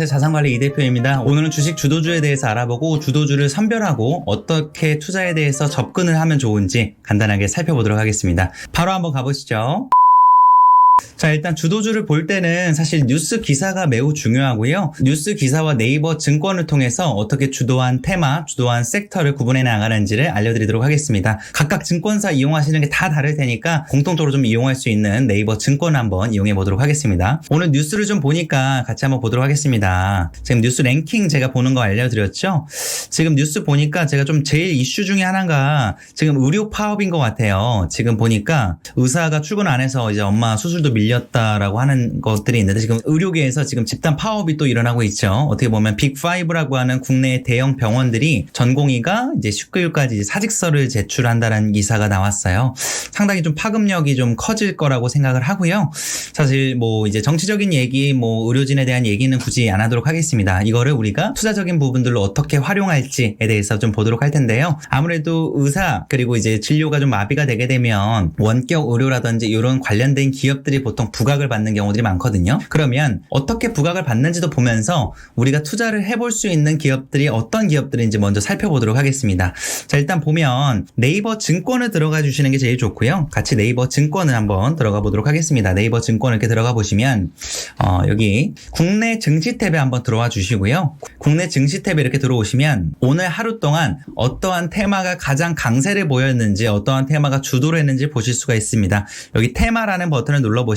안녕하세요. 자산관리 이 대표입니다. 오늘은 주식 주도주에 대해서 알아보고 주도주를 선별하고 어떻게 투자에 대해서 접근을 하면 좋은지 간단하게 살펴보도록 하겠습니다. 바로 한번 가보시죠. 자, 일단 주도주를 볼 때는 사실 뉴스 기사가 매우 중요하고요. 뉴스 기사와 네이버 증권을 통해서 어떻게 주도한 테마, 주도한 섹터를 구분해 나가는지를 알려드리도록 하겠습니다. 각각 증권사 이용하시는 게 다 다를 테니까 공통적으로 좀 이용할 수 있는 네이버 증권 한번 이용해 보도록 하겠습니다. 오늘 뉴스를 좀 보니까 같이 한번 보도록 하겠습니다. 지금 뉴스 랭킹 제가 보는 거 알려드렸죠? 지금 뉴스 보니까 제가 좀 제일 이슈 중에 하나가 지금 의료 파업인 것 같아요. 지금 보니까 의사가 출근 안 해서 이제 엄마 수술도 밀렸다라고 하는 것들이 있는데 지금 의료계에서 지금 집단 파업이 또 일어나고 있죠. 어떻게 보면 빅5라고 하는 국내 대형 병원들이 전공의가 이제 19일까지 이제 사직서를 제출한다는 기사가 나왔어요. 상당히 좀 파급력이 좀 커질 거라고 생각을 하고요. 사실 뭐 이제 정치적인 얘기, 뭐 의료진에 대한 얘기는 굳이 안 하도록 하겠습니다. 이거를 우리가 투자적인 부분들로 어떻게 활용할지에 대해서 좀 보도록 할 텐데요. 아무래도 의사 그리고 이제 진료가 좀 마비가 되게 되면 원격 의료라든지 이런 관련된 기업들이 보통 부각을 받는 경우들이 많거든요. 그러면 어떻게 부각을 받는지도 보면서 우리가 투자를 해볼 수 있는 기업들이 어떤 기업들인지 먼저 살펴보도록 하겠습니다. 자, 일단 보면 네이버 증권을 들어가 주시는 게 제일 좋고요. 같이 네이버 증권을 한번 들어가 보도록 하겠습니다. 네이버 증권 이렇게 들어가 보시면 어, 여기 국내 증시 탭에 한번 들어와 주시고요. 국내 증시 탭에 이렇게 들어오시면 오늘 하루 동안 어떠한 테마가 가장 강세를 보였는지 어떠한 테마가 주도를 했는지 보실 수가 있습니다. 여기 테마라는 버튼을 눌러 보시면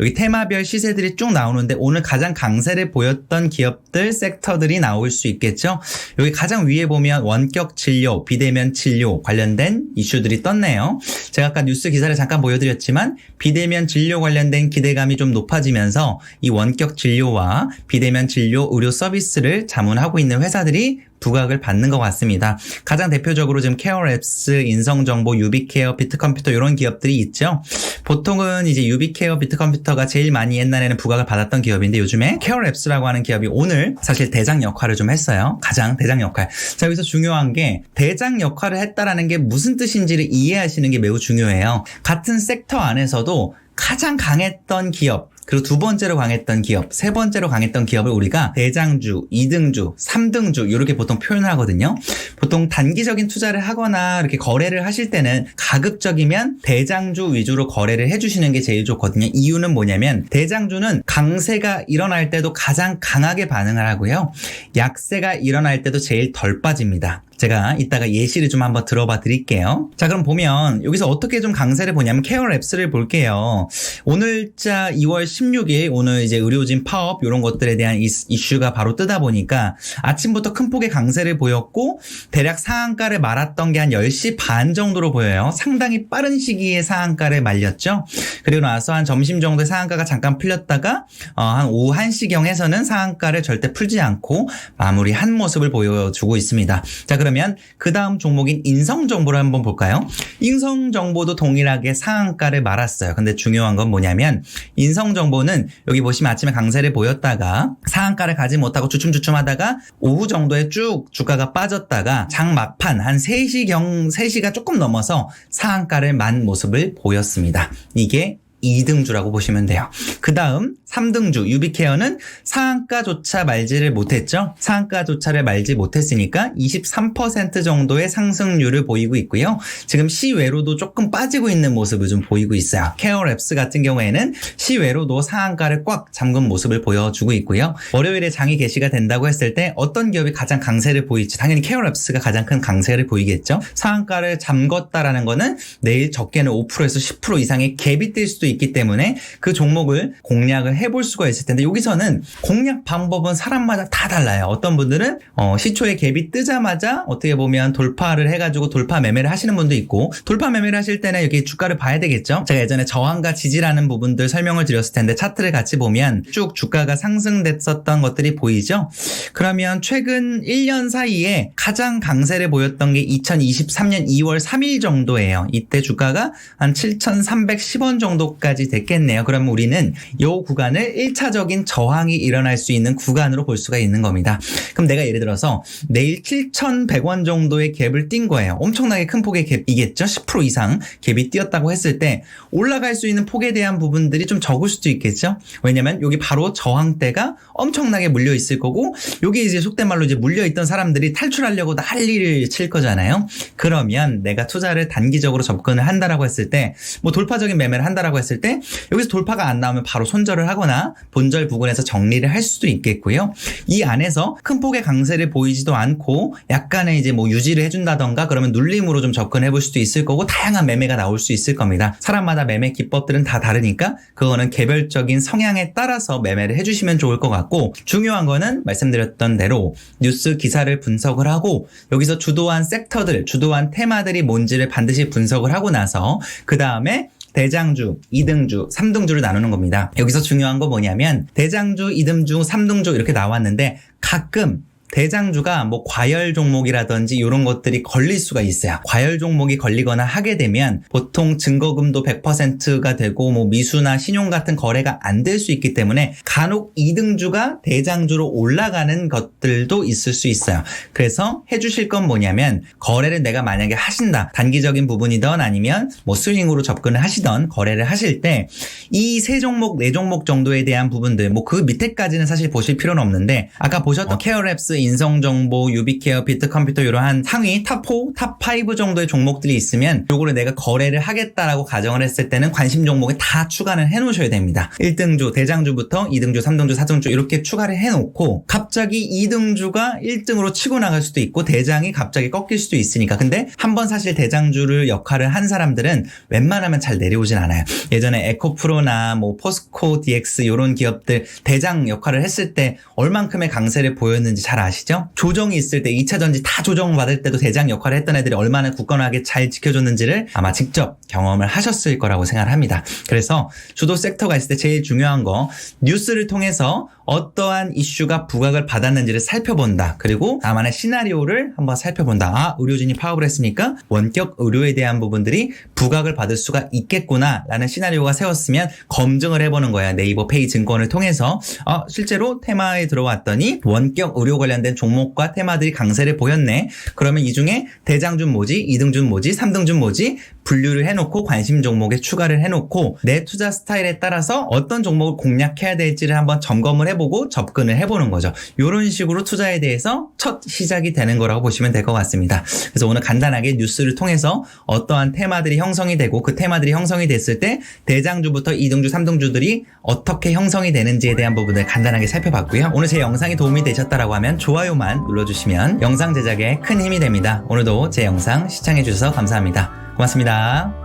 여기 테마별 시세들이 쭉 나오는데 오늘 가장 강세를 보였던 기업들 섹터들이 나올 수 있겠죠. 여기 가장 위에 보면 원격 진료, 비대면 진료 관련된 이슈들이 떴네요. 제가 아까 뉴스 기사를 잠깐 보여드렸지만 비대면 진료 관련된 기대감이 좀 높아지면서 이 원격 진료와 비대면 진료 의료 서비스를 자문하고 있는 회사들이 부각을 받는 것 같습니다. 가장 대표적으로 지금 케어랩스, 인성정보, 유비케어, 비트컴퓨터 이런 기업들이 있죠. 보통은 이제 유비케어, 비트컴퓨터가 제일 많이 옛날에는 부각을 받았던 기업인데 요즘에 케어랩스라고 하는 기업이 오늘 사실 대장 역할을 좀 했어요. 가장 대장 역할. 자 여기서 중요한 게 대장 역할을 했다라는 게 무슨 뜻인지를 이해하시는 게 매우 중요해요. 같은 섹터 안에서도 가장 강했던 기업, 그리고 두 번째로 강했던 기업, 세 번째로 강했던 기업을 우리가 대장주, 2등주, 3등주 이렇게 보통 표현을 하거든요. 보통 단기적인 투자를 하거나 이렇게 거래를 하실 때는 가급적이면 대장주 위주로 거래를 해주시는 게 제일 좋거든요. 이유는 뭐냐면 대장주는 강세가 일어날 때도 가장 강하게 반응을 하고요. 약세가 일어날 때도 제일 덜 빠집니다. 제가 이따가 예시를 좀 한번 들어봐 드릴게요. 자, 그럼 보면 여기서 어떻게 좀 강세를 보냐면 케어 랩스를 볼게요. 오늘자 2월 16일 오늘 이제 의료진 파업 이런 것들에 대한 이슈가 바로 뜨다 보니까 아침부터 큰 폭의 강세를 보였고 대략 상한가를 말았던 게 한 10시 반 정도로 보여요. 상당히 빠른 시기에 상한가를 말렸죠. 그리고 나서 한 점심 정도에 상한가가 잠깐 풀렸다가 어, 한 오후 1시경에서는 상한가를 절대 풀지 않고 마무리한 모습을 보여주고 있습니다. 자, 그러면 그 다음 종목인 인성 정보를 한번 볼까요? 인성 정보도 동일하게 상한가를 말았어요. 근데 중요한 건 뭐냐면 인성 정보는 여기 보시면 아침에 강세를 보였다가 상한가를 가지 못하고 주춤주춤 하다가 오후 정도에 쭉 주가가 빠졌다가 장 막판 한 3시경 3시가 조금 넘어서 상한가를 만 모습을 보였습니다. 이게 2등주라고 보시면 돼요. 그 다음 3등주 유비케어는 상한가조차 말지를 못했죠. 상한가조차를 말지 못했으니까 23% 정도의 상승률을 보이고 있고요. 지금 시외로도 조금 빠지고 있는 모습을 좀 보이고 있어요. 케어랩스 같은 경우에는 시외로도 상한가를 꽉 잠근 모습을 보여주고 있고요. 월요일에 장이 개시가 된다고 했을 때 어떤 기업이 가장 강세를 보일지 당연히 케어랩스가 가장 큰 강세를 보이겠죠. 상한가를 잠궜다라는 거는 내일 적게는 5%에서 10% 이상의 갭이 뜰 수도 있기 때문에 그 종목을 공략을 해볼 수가 있을 텐데 여기서는 공략 방법은 사람마다 다 달라요. 어떤 분들은 어, 시초에 갭이 뜨자마자 어떻게 보면 돌파를 해가지고 돌파 매매를 하시는 분도 있고 돌파 매매를 하실 때는 여기 주가를 봐야 되겠죠. 제가 예전에 저항과 지지라는 부분들 설명을 드렸을 텐데 차트를 같이 보면 쭉 주가가 상승됐었던 것들이 보이죠. 그러면 최근 1년 사이에 가장 강세를 보였던 게 2023년 2월 3일 정도예요. 이때 주가가 한 7,310원 정도까지 됐겠네요. 그러면 우리는 요 구간 구간을 1차적인 저항이 일어날 수 있는 구간으로 볼 수가 있는 겁니다. 그럼 내가 예를 들어서 내일 7,100원 정도의 갭을 띈 거예요. 엄청나게 큰 폭의 갭이겠죠? 10% 이상 갭이 뛰었다고 했을 때 올라갈 수 있는 폭에 대한 부분들이 좀 적을 수도 있겠죠? 왜냐면 여기 바로 저항대가 엄청나게 물려 있을 거고 여기 이제 속된 말로 이제 물려 있던 사람들이 탈출하려고 난리를 칠 거잖아요. 그러면 내가 투자를 단기적으로 접근을 한다라고 했을 때 뭐 돌파적인 매매를 한다라고 했을 때 여기서 돌파가 안 나오면 바로 손절을 하 거나 본절 부근에서 정리를 할 수도 있겠고요. 이 안에서 큰 폭의 강세를 보이지도 않고 약간의 이제 뭐 유지를 해준다던가 그러면 눌림으로 좀 접근해 볼 수도 있을 거고 다양한 매매가 나올 수 있을 겁니다. 사람마다 매매 기법들은 다 다르니까 그거는 개별적인 성향에 따라서 매매를 해주시면 좋을 것 같고 중요한 거는 말씀드렸던 대로 뉴스 기사를 분석을 하고 여기서 주도한 섹터들, 주도한 테마들이 뭔지를 반드시 분석을 하고 나서 그 다음에 대장주, 2등주, 3등주를 나누는 겁니다. 여기서 중요한 거 뭐냐면 대장주, 2등주, 3등주 이렇게 나왔는데 가끔 대장주가 뭐 과열 종목이라든지 이런 것들이 걸릴 수가 있어요. 과열 종목이 걸리거나 하게 되면 보통 증거금도 100%가 되고 뭐 미수나 신용 같은 거래가 안 될 수 있기 때문에 간혹 2등주가 대장주로 올라가는 것들도 있을 수 있어요. 그래서 해주실 건 뭐냐면 거래를 내가 만약에 하신다. 단기적인 부분이던 아니면 뭐 스윙으로 접근을 하시던 거래를 하실 때 이 세 종목, 네 종목 정도에 대한 부분들 뭐 그 밑에까지는 사실 보실 필요는 없는데 아까 보셨던 케어랩스 인성정보, 유비케어, 비트컴퓨터 이러한 상위 탑4, 탑5 정도의 종목들이 있으면 요거를 내가 거래를 하겠다라고 가정을 했을 때는 관심 종목에 다 추가를 해 놓으셔야 됩니다. 1등주, 대장주부터 2등주, 3등주, 4등주 이렇게 추가를 해 놓고 갑자기 2등주가 1등으로 치고 나갈 수도 있고 대장이 갑자기 꺾일 수도 있으니까 근데 한 번 사실 대장주를 역할을 한 사람들은 웬만하면 잘 내려오진 않아요. 예전에 에코프로 나 뭐 포스코 DX 이런 기업들 대장 역할을 했을 때 얼만큼의 강세를 보였는지 잘 아시죠? 조정이 있을 때 2차 전지 다 조정받을 때도 대장 역할을 했던 애들이 얼마나 굳건하게 잘 지켜줬는지를 아마 직접 경험을 하셨을 거라고 생각을 합니다. 그래서 주도 섹터가 있을 때 제일 중요한 거 뉴스를 통해서 어떠한 이슈가 부각을 받았는지를 살펴본다. 그리고 나만의 시나리오를 한번 살펴본다. 아, 의료진이 파업을 했으니까 원격 의료에 대한 부분들이 부각을 받을 수가 있겠구나. 라는 시나리오가 세웠으면 검증을 해보는 거야. 네이버 페이 증권을 통해서. 아, 실제로 테마에 들어왔더니 원격 의료 관련된 종목과 테마들이 강세를 보였네. 그러면 이 중에 대장준 뭐지? 2등준 뭐지? 3등준 뭐지? 분류를 해놓고 관심 종목에 추가를 해놓고 내 투자 스타일에 따라서 어떤 종목을 공략해야 될지를 한번 점검을 해보고 접근을 해보는 거죠. 이런 식으로 투자에 대해서 첫 시작이 되는 거라고 보시면 될 것 같습니다. 그래서 오늘 간단하게 뉴스를 통해서 어떠한 테마들이 형성이 되고 그 테마들이 형성이 됐을 때 대장주부터 2등주, 3등주들이 어떻게 형성이 되는지에 대한 부분을 간단하게 살펴봤고요. 오늘 제 영상이 도움이 되셨다라고 하면 좋아요만 눌러주시면 영상 제작에 큰 힘이 됩니다. 오늘도 제 영상 시청해주셔서 감사합니다. 고맙습니다.